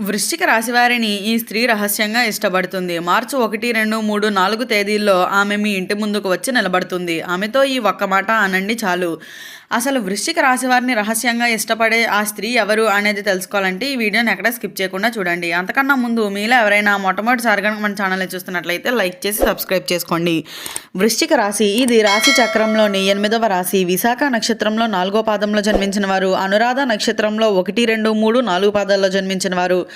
వృశ్చిక రాశివారిని ఈ స్త్రీ రహస్యంగా ఇష్టపడుతుంది. మార్చి ఒకటి రెండు మూడు నాలుగు తేదీల్లో ఆమె మీ ఇంటి ముందుకు వచ్చి నిలబడుతుంది. ఆమెతో ఈ ఒక్క మాట అనండి చాలు. అసలు వృశ్చిక రాశి వారిని రహస్యంగా ఇష్టపడే ఆ స్త్రీ ఎవరు అనేది తెలుసుకోవాలంటే ఈ వీడియోని ఎక్కడ స్కిప్ చేయకుండా చూడండి. అంతకన్నా ముందు మీలో ఎవరైనా మొట్టమొదటిసారిగా మన ఛానల్ చూస్తున్నట్లయితే లైక్ చేసి సబ్స్క్రైబ్ చేసుకోండి. వృశ్చిక రాశి ఇది రాశి చక్రంలోని ఎనిమిదవ రాశి. విశాఖ నక్షత్రంలో నాలుగో పాదంలో జన్మించిన వారు అనురాధ నక్షత్రంలో ఒకటి రెండు మూడు నాలుగు పాదాల్లో జన్మించిన వారు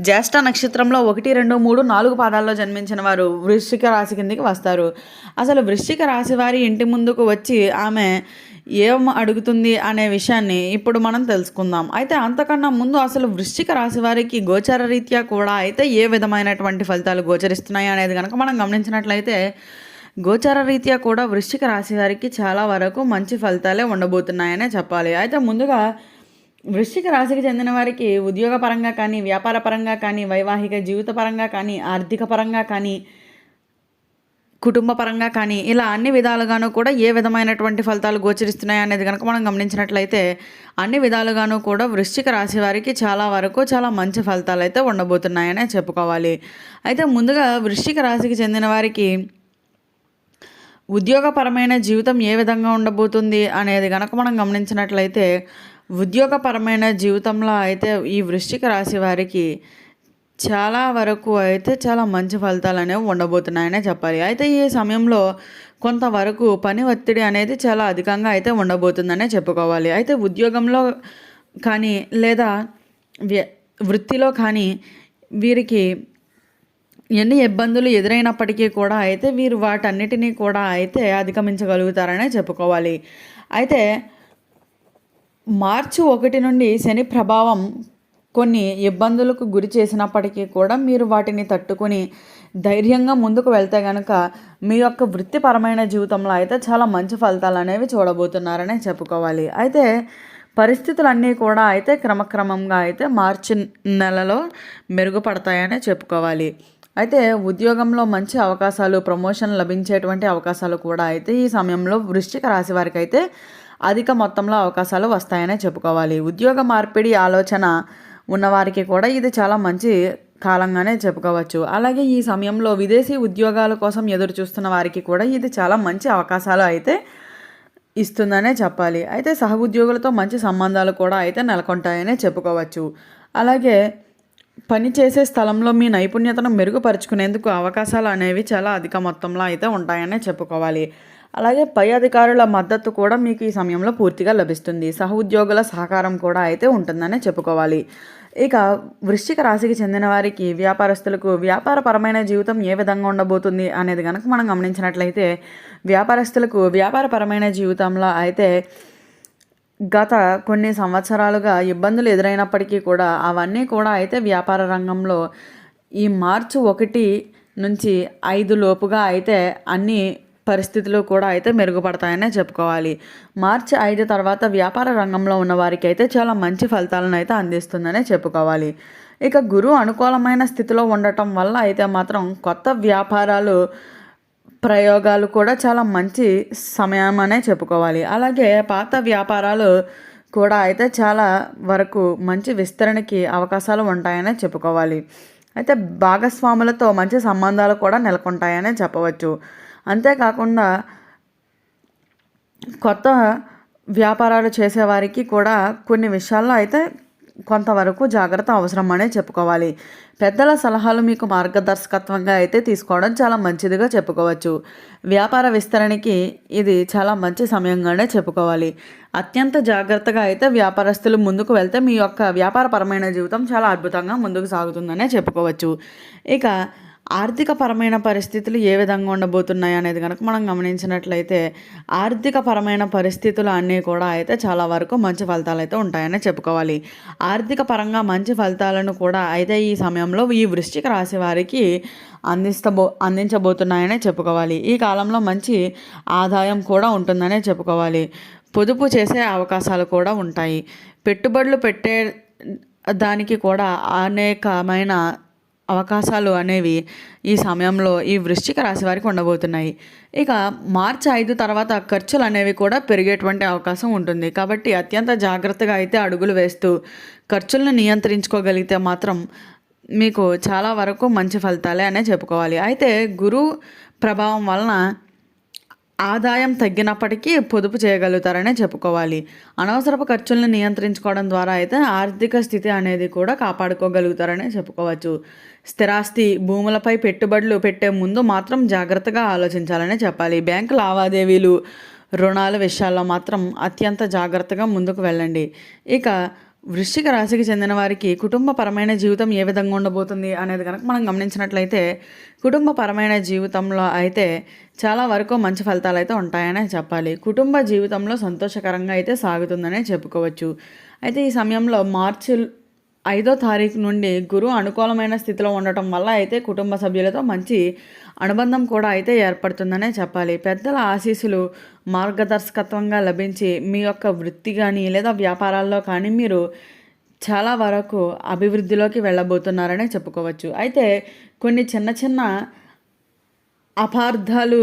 జ్యేష్ఠ నక్షత్రంలో ఒకటి రెండు మూడు నాలుగు పాదాల్లో జన్మించిన వారు వృశ్చిక రాశి కిందకి వస్తారు. అసలు వృశ్చిక రాశి వారి ఇంటి ముందుకు వచ్చి ఆమె ఏం అడుగుతుంది అనే విషయాన్ని ఇప్పుడు మనం తెలుసుకుందాం. అయితే అంతకన్నా ముందు అసలు వృశ్చిక రాశి వారికి గోచర రీత్యా కూడా అయితే ఏ విధమైనటువంటి ఫలితాలు గోచరిస్తున్నాయి అనేది కనుక మనం గమనించినట్లయితే గోచార రీత్యా కూడా వృశ్చిక రాశి వారికి చాలా వరకు మంచి ఫలితాలే ఉండబోతున్నాయనే చెప్పాలి. అయితే ముందుగా వృశ్చిక రాశికి చెందిన వారికి ఉద్యోగపరంగా కానీ వ్యాపార పరంగా కానీ వైవాహిక జీవిత పరంగా కానీ ఆర్థిక పరంగా కానీ కుటుంబపరంగా కానీ ఇలా అన్ని విధాలుగాను కూడా ఏ విధమైనటువంటి ఫలితాలు గోచరిస్తున్నాయి అనేది కనుక మనం గమనించినట్లయితే అన్ని విధాలుగాను కూడా వృశ్చిక రాశి వారికి చాలా వరకు చాలా మంచి ఫలితాలు అయితే ఉండబోతున్నాయనే చెప్పుకోవాలి. అయితే ముందుగా వృశ్చిక రాశికి చెందిన వారికి ఉద్యోగపరమైన జీవితం ఏ విధంగా ఉండబోతుంది అనేది కనుక మనం గమనించినట్లయితే ఉద్యోగపరమైన జీవితంలో అయితే ఈ వృశ్చిక రాశి వారికి చాలా వరకు అయితే చాలా మంచి ఫలితాలు అనేవి ఉండబోతున్నాయనే చెప్పాలి. అయితే ఈ సమయంలో కొంతవరకు పని ఒత్తిడి అనేది చాలా అధికంగా అయితే ఉండబోతుందనే చెప్పుకోవాలి. అయితే ఉద్యోగంలో కానీ లేదా వ్య- వృత్తిలో కానీ వీరికి ఎన్ని ఇబ్బందులు ఎదురైనప్పటికీ కూడా అయితే వీరు వాటన్నిటినీ కూడా అయితే అధిగమించగలుగుతారనే చెప్పుకోవాలి. అయితే మార్చి ఒకటి నుండి శని ప్రభావం కొన్ని ఇబ్బందులకు గురి చేసినప్పటికీ కూడా మీరు వాటిని తట్టుకొని ధైర్యంగా ముందుకు వెళ్తే కనుక మీ యొక్క వృత్తిపరమైన జీవితంలో అయితే చాలా మంచి ఫలితాలు అనేవి చూడబోతున్నారనే చెప్పుకోవాలి. అయితే పరిస్థితులన్నీ కూడా అయితే క్రమక్రమంగా అయితే మార్చి నెలలో మెరుగుపడతాయనే చెప్పుకోవాలి. అయితే ఉద్యోగంలో మంచి అవకాశాలు ప్రమోషన్ లభించేటువంటి అవకాశాలు కూడా అయితే ఈ సమయంలో వృశ్చిక రాశి వారికి అయితే అధిక మొత్తంలో అవకాశాలు వస్తాయనే చెప్పుకోవాలి. ఉద్యోగ మార్పిడి ఆలోచన ఉన్నవారికి కూడా ఇది చాలా మంచి కాలంగానే చెప్పుకోవచ్చు. అలాగే ఈ సమయంలో విదేశీ ఉద్యోగాల కోసం ఎదురు చూస్తున్న వారికి కూడా ఇది చాలా మంచి అవకాశాలు అయితే ఇస్తుందనే చెప్పాలి. అయితే సహ ఉద్యోగులతో మంచి సంబంధాలు కూడా అయితే నెలకొంటాయనే చెప్పుకోవచ్చు. అలాగే పని చేసే స్థలంలో మీ నైపుణ్యతను మెరుగుపరుచుకునేందుకు అవకాశాలు అనేవి చాలా అధిక మొత్తంలో అయితే ఉంటాయనే చెప్పుకోవాలి. అలాగే పై అధికారుల మద్దతు కూడా మీకు ఈ సమయంలో పూర్తిగా లభిస్తుంది. సహ ఉద్యోగుల సహకారం కూడా అయితే ఉంటుందనే చెప్పుకోవాలి. ఇక వృశ్చిక రాశికి చెందిన వారికి వ్యాపారస్తులకు వ్యాపారపరమైన జీవితం ఏ విధంగా ఉండబోతుంది అనేది కనుక మనం గమనించినట్లయితే వ్యాపారస్తులకు వ్యాపారపరమైన జీవితంలో అయితే గత కొన్ని సంవత్సరాలుగా ఇబ్బందులు ఎదురైనప్పటికీ కూడా అవన్నీ కూడా అయితే వ్యాపార రంగంలో ఈ మార్చి ఒకటి నుంచి ఐదు లోపుగా అయితే అన్ని పరిస్థితులు కూడా అయితే మెరుగుపడతాయనే చెప్పుకోవాలి. మార్చి ఐదు తర్వాత వ్యాపార రంగంలో ఉన్న వారికి అయితే చాలా మంచి ఫలితాలను అయితే అందిస్తుందనే చెప్పుకోవాలి. ఇక గురువు అనుకూలమైన స్థితిలో ఉండటం వల్ల అయితే మాత్రం కొత్త వ్యాపారాలు ప్రయోగాలు కూడా చాలా మంచి సమయం అనే చెప్పుకోవాలి. అలాగే పాత వ్యాపారాలు కూడా అయితే చాలా వరకు మంచి విస్తరణకి అవకాశాలు ఉంటాయనే చెప్పుకోవాలి. అయితే భాగస్వాములతో మంచి సంబంధాలు కూడా నెలకొంటాయనే చెప్పవచ్చు. అంతేకాకుండా కొత్త వ్యాపారాలు చేసేవారికి కూడా కొన్ని విషయాల్లో అయితే కొంతవరకు జాగ్రత్త అవసరం అనే చెప్పుకోవాలి. పెద్దల సలహాలు మీకు మార్గదర్శకత్వంగా అయితే తీసుకోవడం చాలా మంచిదిగా చెప్పుకోవచ్చు. వ్యాపార విస్తరణకి ఇది చాలా మంచి సమయంగానే చెప్పుకోవాలి. అత్యంత జాగ్రత్తగా అయితే వ్యాపారస్తులు ముందుకు వెళ్తే మీ యొక్క వ్యాపారపరమైన జీవితం చాలా అద్భుతంగా ముందుకు సాగుతుందనే చెప్పుకోవచ్చు. ఇక ఆర్థికపరమైన పరిస్థితులు ఏ విధంగా ఉండబోతున్నాయి అనేది కనుక మనం గమనించినట్లయితే ఆర్థికపరమైన పరిస్థితులు అన్నీ కూడా అయితే చాలా వరకు మంచి ఫలితాలు అయితే ఉంటాయని చెప్పుకోవాలి. ఆర్థిక పరంగా మంచి ఫలితాలను కూడా అయితే ఈ సమయంలో ఈ వృశ్చిక రాశి వారికి అందిస్తబో అందించబోతున్నాయనే చెప్పుకోవాలి. ఈ కాలంలో మంచి ఆదాయం కూడా ఉంటుందనే చెప్పుకోవాలి. పొదుపు చేసే అవకాశాలు కూడా ఉంటాయి. పెట్టుబడులు పెట్టే దానికి కూడా అనేకమైన అవకాశాలు అనేవి ఈ సమయంలో ఈ వృశ్చిక రాశి వారికి ఉండబోతున్నాయి. ఇక మార్చి ఐదు తర్వాత ఖర్చులు అనేవి కూడా పెరిగేటువంటి అవకాశం ఉంటుంది. కాబట్టి అత్యంత జాగ్రత్తగా అయితే అడుగులు వేస్తూ ఖర్చులను నియంత్రించుకోగలిగితే మాత్రం మీకు చాలా వరకు మంచి ఫలితాలే అనే చెప్పుకోవాలి. అయితే గురువు ప్రభావం వలన ఆదాయం తగ్గినప్పటికీ పొదుపు చేయగలుగుతారనే చెప్పుకోవాలి. అనవసరపు ఖర్చులను నియంత్రించుకోవడం ద్వారా అయితే ఆర్థిక స్థితి అనేది కూడా కాపాడుకోగలుగుతారనే చెప్పుకోవచ్చు. స్థిరాస్తి భూములపై పెట్టుబడులు పెట్టే ముందు మాత్రం జాగ్రత్తగా ఆలోచించాలనే చెప్పాలి. బ్యాంకు లావాదేవీలు రుణాల విషయాల్లో మాత్రం అత్యంత జాగ్రత్తగా ముందుకు వెళ్ళండి. ఇక వృశ్చిక రాశికి చెందిన వారికి కుటుంబపరమైన జీవితం ఏ విధంగా ఉండబోతుంది అనేది కనుక మనం గమనించినట్లయితే కుటుంబపరమైన జీవితంలో అయితే చాలా వరకు మంచి ఫలితాలు అయితే ఉంటాయనే చెప్పాలి. కుటుంబ జీవితంలో సంతోషకరంగా అయితే సాగుతుందనే చెప్పుకోవచ్చు. అయితే ఈ సమయంలో మార్చి ఐదో తారీఖు నుండి గురువు అనుకూలమైన స్థితిలో ఉండటం వల్ల అయితే కుటుంబ సభ్యులతో మంచి అనుబంధం కూడా అయితే ఏర్పడుతుందనే చెప్పాలి. పెద్దల ఆశీస్సులు మార్గదర్శకత్వంగా లభించి మీ యొక్క వృత్తి కానీ లేదా వ్యాపారాల్లో కానీ మీరు చాలా వరకు అభివృద్ధిలోకి వెళ్ళబోతున్నారనే చెప్పుకోవచ్చు. అయితే కొన్ని చిన్న చిన్న అపార్థాలు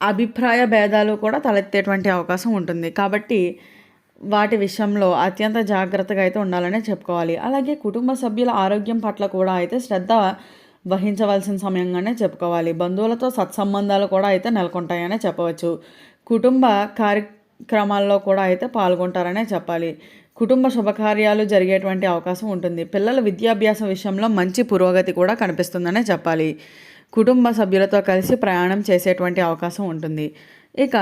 అభిప్రాయ భేదాలు కూడా తలెత్తేటువంటి అవకాశం ఉంటుంది. కాబట్టి వాటి విషయంలో అత్యంత జాగ్రత్తగా అయితే ఉండాలనే చెప్పుకోవాలి. అలాగే కుటుంబ సభ్యుల ఆరోగ్యం పట్ల కూడా అయితే శ్రద్ధ వహించవలసిన సమయంగానే చెప్పుకోవాలి. బంధువులతో సత్సంబంధాలు కూడా అయితే నెలకొంటాయనే చెప్పవచ్చు. కుటుంబ కార్యక్రమాల్లో కూడా అయితే పాల్గొంటారనే చెప్పాలి. కుటుంబ శుభకార్యాలు జరిగేటువంటి అవకాశం ఉంటుంది. పిల్లల విద్యాభ్యాసం విషయంలో మంచి పురోగతి కూడా కనిపిస్తుందనే చెప్పాలి. కుటుంబ సభ్యులతో కలిసి ప్రయాణం చేసేటువంటి అవకాశం ఉంటుంది. ఇక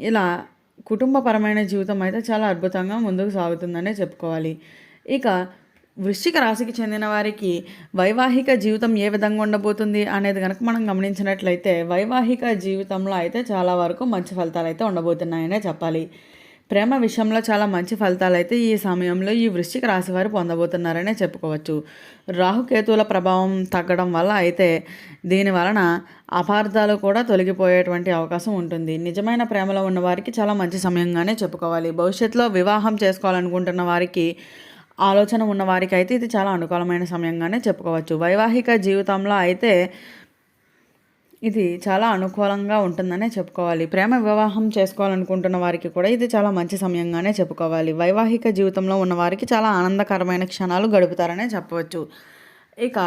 ఇలా కుటుంబపరమైన జీవితం అయితే చాలా అద్భుతంగా ముందుకు సాగుతుందనే చెప్పుకోవాలి. ఇక వృశ్చిక రాశికి చెందిన వారికి వైవాహిక జీవితం ఏ విధంగా ఉండబోతుంది అనేది కనుక మనం గమనించినట్లయితే వైవాహిక జీవితంలో అయితే చాలా వరకు మంచి ఫలితాలు అయితే ఉండబోతున్నాయనే చెప్పాలి. ప్రేమ విషయంలో చాలా మంచి ఫలితాలు అయితే ఈ సమయంలో ఈ వృశ్చిక రాశి వారు పొందబోతున్నారనే చెప్పుకోవచ్చు. రాహుకేతువుల ప్రభావం తగ్గడం వల్ల అయితే దీని వలన అపార్థాలు కూడా తొలగిపోయేటువంటి అవకాశం ఉంటుంది. నిజమైన ప్రేమలో ఉన్న వారికి చాలా మంచి సమయంగానే చెప్పుకోవాలి. భవిష్యత్తులో వివాహం చేసుకోవాలనుకుంటున్న వారికి ఆలోచన ఉన్న వారికి అయితే ఇది చాలా అనుకూలమైన సమయంగానే చెప్పుకోవచ్చు. వైవాహిక జీవితంలో అయితే ఇది చాలా అనుకూలంగా ఉంటుందనే చెప్పుకోవాలి. ప్రేమ వివాహం చేసుకోవాలనుకుంటున్న వారికి కూడా ఇది చాలా మంచి సమయంగానే చెప్పుకోవాలి. వైవాహిక జీవితంలో ఉన్న వారికి చాలా ఆనందకరమైన క్షణాలు గడుపుతారనే చెప్పవచ్చు. ఇక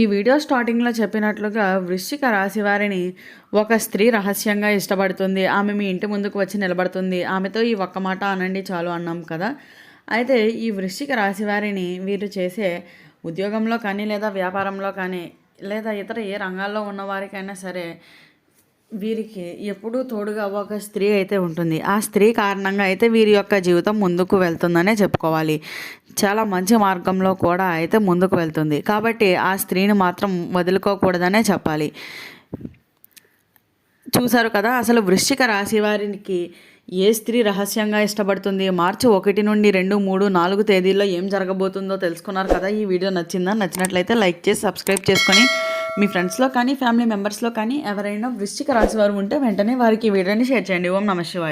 ఈ వీడియో స్టార్టింగ్లో చెప్పినట్లుగా వృశ్చిక రాశి వారిని ఒక స్త్రీ రహస్యంగా ఇష్టపడుతుంది. ఆమె మీ ఇంటి ముందుకు వచ్చి నిలబడుతుంది. ఆమెతో ఈ ఒక్క మాట అనండి చాలు అన్నాం కదా. అయితే ఈ వృశ్చిక రాశి వారిని వీరు చేసే ఉద్యోగంలో కానీ లేదా వ్యాపారంలో కానీ లేదా ఇతర ఏ రంగాల్లో ఉన్నవారికైనా సరే వీరికి ఎప్పుడూ తోడుగా ఒక స్త్రీ అయితే ఉంటుంది. ఆ స్త్రీ కారణంగా అయితే వీరి యొక్క జీవితం ముందుకు వెళ్తుందనే చెప్పుకోవాలి. చాలా మంచి మార్గంలో కూడా అయితే ముందుకు వెళ్తుంది. కాబట్టి ఆ స్త్రీని మాత్రం వదులుకోకూడదనే చెప్పాలి. చూశారు కదా అసలు వృశ్చిక రాశి వారికి ఏ స్త్రీ రహస్యంగా ఇష్టపడుతుంది? మార్చి ఒకటి నుండి రెండు మూడు నాలుగు తేదీల్లో ఏం జరగబోతుందో తెలుసుకున్నారు కదా. ఈ వీడియో నచ్చిందా? నచ్చినట్లయితే లైక్ చేసి సబ్స్క్రైబ్ చేసుకొని మీ ఫ్రెండ్స్లో కానీ ఫ్యామిలీ మెంబర్స్లో కానీ ఎవరైనా వృశ్చిక రాశి వారు ఉంటే వెంటనే వారికి ఈ వీడియోని షేర్ చేయండి. ఓం నమ శివాయ.